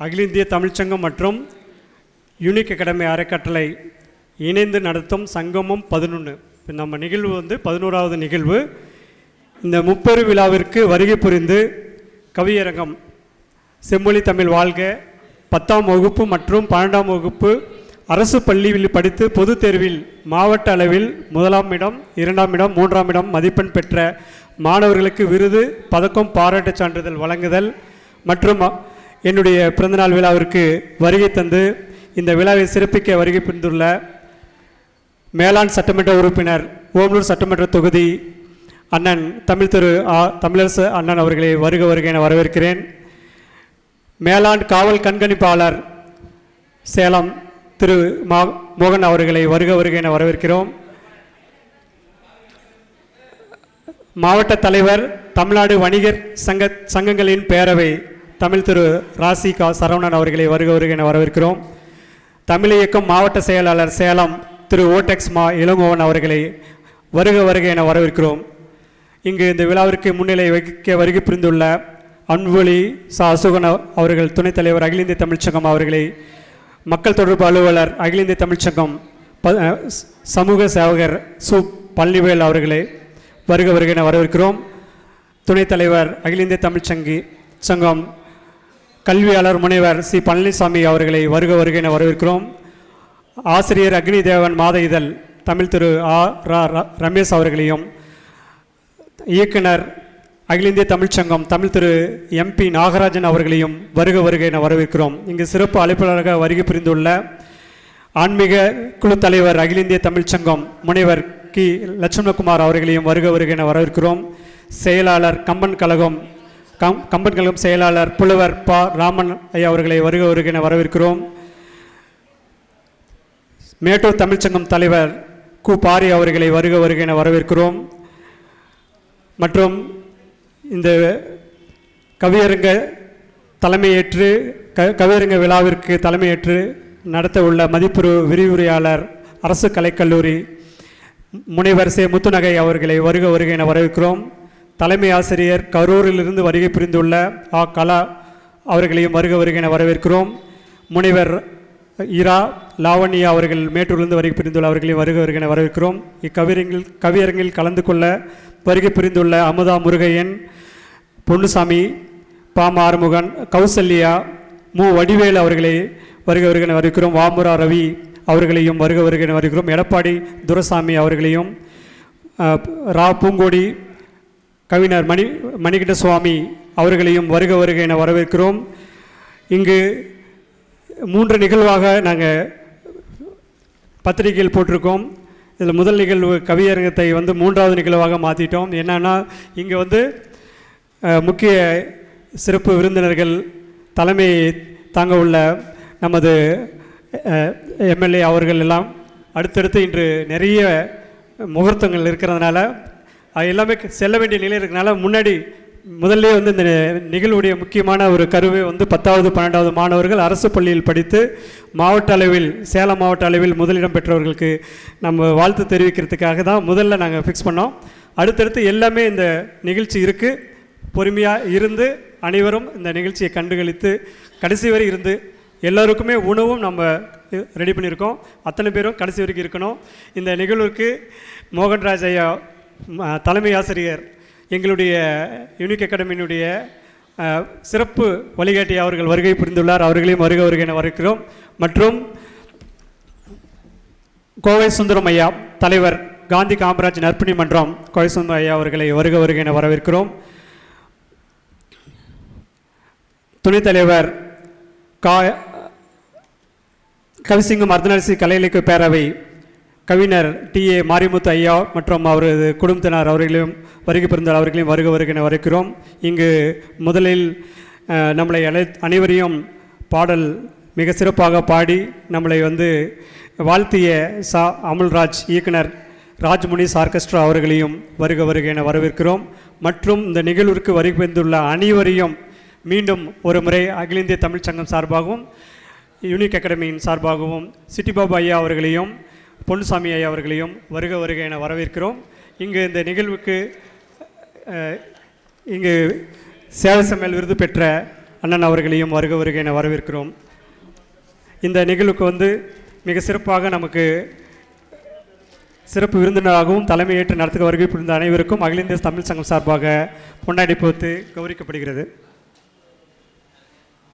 அகில இந்திய தமிழ்ச்சங்கம் மற்றும் யூனிக் அகாடமி அறக்கட்டளை இணைந்து நடத்தும் சங்கமம் பதினொன்று நம்ம நிகழ்வு வந்து பதினோராவது நிகழ்வு. இந்த முப்பெரு விழாவிற்கு வருகை புரிந்து கவியரங்கம் செம்மொழி தமிழ் வாழ்க பத்தாம் வகுப்பு மற்றும் பன்னெண்டாம் வகுப்பு அரசு பள்ளியில் படித்து பொதுத் தேர்வில் மாவட்ட அளவில் முதலாம் இடம் இரண்டாம் இடம் மூன்றாம் இடம் மதிப்பெண் பெற்ற மாணவர்களுக்கு விருது பதக்கம் பாராட்டுச் சான்றிதழ் வழங்குதல் மற்றும் என்னுடைய பிறந்தநாள் விழாவிற்கு வருகை தந்து இந்த விழாவை சிறப்பிக்க வருகை புரிந்துள்ள மேலாண் சட்டமன்ற உறுப்பினர் ஓமலூர் சட்டமன்ற தொகுதி அண்ணன் தமிழ் திரு ஆ தமிழரசு அண்ணன் அவர்களை வருக வருக என வரவேற்கிறேன். மேலாண் காவல் கண்காணிப்பாளர் சேலம் திரு மா மோகன் அவர்களை வருக வருக என வரவேற்கிறோம். மாவட்ட தலைவர் தமிழ்நாடு வணிகர் சங்க சங்கங்களின் பேரவை தமிழ் திரு ராசிகா சரவணன் அவர்களை வருக வருக என வரவேற்கிறோம். தமிழ் இயக்கம் மாவட்ட செயலாளர் சேலம் திரு ஓடெக்ஸ் மா இளங்கோவன் அவர்களை வருக வருக என வரவேற்கிறோம். இங்கு இந்த விழாவிற்கு முன்னிலை வகிக்க வருகை புரிந்துள்ள அன்பொழி சா அசோகன் அவர்கள் துணைத் தலைவர் அகில இந்திய தமிழ்ச்சங்கம் அவர்களை மக்கள் தொடர்பு அலுவலர் அகில இந்திய தமிழ்ச்சங்கம் ப- சமூக சேவகர் சு பள்ளிவேல் அவர்களை வருக வருக என வரவேற்கிறோம். துணைத் தலைவர் அகில இந்திய தமிழ்ச்சங்கி சங்கம் கல்வியாளர் முனைவர் சி. பழனிசாமி அவர்களை வருக வருக என வரவேற்கிறோம். ஆசிரியர் அக்னி தேவன் மாத இதழ் தமிழ் திரு ஆ. ரா. ர- ரமேஷ் அவர்களையும் இயக்குனர் அகில இந்திய தமிழ்ச்சங்கம் தமிழ் திரு எம்பி நாகராஜன் அவர்களையும் வருக வருக என வரவேற்கிறோம். இங்கு சிறப்பு அழைப்பாளராக வருகை புரிந்துள்ள ஆன்மீக குழு தலைவர் அகில இந்திய தமிழ்ச்சங்கம் முனைவர் கி. லட்சுமணகுமார் அவர்களையும் வருக வருக என வரவேற்கிறோம். செயலாளர் கம்பன் கழகம் கம் கம்பன் கழகம் செயலாளர் புலவர் ப ராமன் ஐயா அவர்களை வருக வருகின வரவேற்கிறோம். மேட்டூர் தமிழ்ச்சங்கம் தலைவர் கு பாரி அவர்களை வருக வருகின வரவேற்கிறோம். மற்றும் இந்த கவியரங்க தலைமையேற்று க கவியரங்க விழாவிற்கு தலைமையேற்று நடத்த உள்ள மதிப்புரு விரிவுரையாளர் அரசு கலைக்கல்லூரி முனைவர் சே முத்துநகை அவர்களை வருக வருக என வரவேற்கிறோம். தலைமை ஆசிரியர் கரூரிலிருந்து வருகை புரிந்துள்ள ஆ கலா அவர்களையும் வருக வருக என வரவேற்கிறோம். முனைவர் இரா லாவண்யா அவர்கள் மேட்டூரிலிருந்து வருகை புரிந்துள்ள அவர்களையும் வருக வருக என வரவேற்கிறோம். இக்கவிரங்கில் கவியரங்கில் கலந்து கொள்ள வருகை புரிந்துள்ள அமுதா முருகையன் பொன்னுசாமி பாம ஆறுமுகன் கௌசல்யா மு வடிவேல் அவர்களை வருக வருக என வரவேற்கிறோம். வாமுரா ரவி அவர்களையும் வருக வருக என எடப்பாடி துரசாமி அவர்களையும் ரா பூங்கோடி கவிஞர் மணி மணிகண்ட சுவாமி அவர்களையும் வருக வருக என வரவேற்கிறோம். இங்கு மூன்று நிகழ்வாக நாங்கள் பத்திரிகையில் போட்டிருக்கோம். இதில் முதல் நிகழ்வு கவியரங்கத்தை வந்து மூன்றாவது நிகழ்வாக மாற்றிட்டோம் என்னன்னா இங்கே வந்து முக்கிய சிறப்பு விருந்தினர்கள் தலைமை தாங்க உள்ள நமது எம்எல்ஏ அவர்கள் எல்லாம். அடுத்தடுத்து இன்று நிறைய முகூர்த்தங்கள் இருக்கிறதுனால அது எல்லாமே செல்ல வேண்டிய நிலை இருக்கிறதுனால முன்னாடி முதல்ல வந்து இந்த நிகழ்வுடைய முக்கியமான ஒரு கருவை வந்து பத்தாவது பன்னெண்டாவது மாணவர்கள் அரசு பள்ளியில் படித்து மாவட்ட அளவில் சேலம் மாவட்ட அளவில் முதலிடம் பெற்றவர்களுக்கு நம்ம வாழ்த்து தெரிவிக்கிறதுக்காக தான் முதல்ல நாங்கள் ஃபிக்ஸ் பண்ணோம். அடுத்தடுத்து எல்லாமே இந்த நிகழ்ச்சி இருக்குது பொறுமையாக இருந்து அனைவரும் இந்த நிகழ்ச்சியை கண்டுகளித்து கடைசி வரை இருந்து எல்லோருக்குமே உணவும் நம்ம ரெடி பண்ணியிருக்கோம். அத்தனை பேரும் கடைசி வரைக்கும் இருக்கணும். இந்த நிகழ்வுக்கு மோகன்ராஜ் ஐயா தலைமை ஆசிரியர் எங்களுடைய யூனிக் அகாடமியினுடைய சிறப்பு வழிகாட்டி அவர்கள் வருகை புரிந்துள்ளார். அவர்களையும் வருக வருகை என வரவேற்கிறோம் மற்றும் கோவை சுந்தரம் ஐயா தலைவர் காந்தி காமராஜ் நற்பணி மன்றம் கோவை சுந்தரம் ஐயா அவர்களை வருக வருக என வரவேற்கிறோம். துணைத் தலைவர் கா கவிசிங்கம் அர்த்தநரசி கலை இலக்கிய பேரவை கவிஞர் டி. ஏ. மாரிமுத்து ஐயா மற்றும் அவரது குடும்பத்தினர் அவர்களையும் வருகை பிறந்தார் அவர்களையும் வருக வருகின வருகிறோம் இங்கு முதலில் நம்மளை அனை அனைவரையும் பாடல் மிக சிறப்பாக பாடி நம்மளை வந்து வாழ்த்திய சா அமுல்ராஜ் இயக்குனர் ராஜ்முனிஸ் ஆர்கெஸ்ட்ரா அவர்களையும் வருக வருக என வரவேற்கிறோம். மற்றும் இந்த நிகழ்விற்கு வருகை வந்துள்ள அனைவரையும் மீண்டும் ஒரு முறை அகில இந்திய தமிழ்ச் சங்கம் சார்பாகவும் யூனிக் அகாடமியின் சார்பாகவும் சிட்டி பாபா ஐயா அவர்களையும் பொன்சாமி ஐயா அவர்களையும் வருக வருக என வரவேற்கிறோம். இங்கு இந்த நிகழ்வுக்கு இங்கு சேவை சமையல் விருது பெற்ற அண்ணன் அவர்களையும் வருக வருக என வரவேற்கிறோம். இந்த நிகழ்வுக்கு வந்து மிக சிறப்பாக நமக்கு சிறப்பு விருந்தினராகவும் தலைமையேற்று நடத்துக வருகை புரிந்த அனைவருக்கும் அகில இந்திய தமிழ் சங்கம் சார்பாக பொன்னாடி போத்து கௌரிக்கப்படுகிறது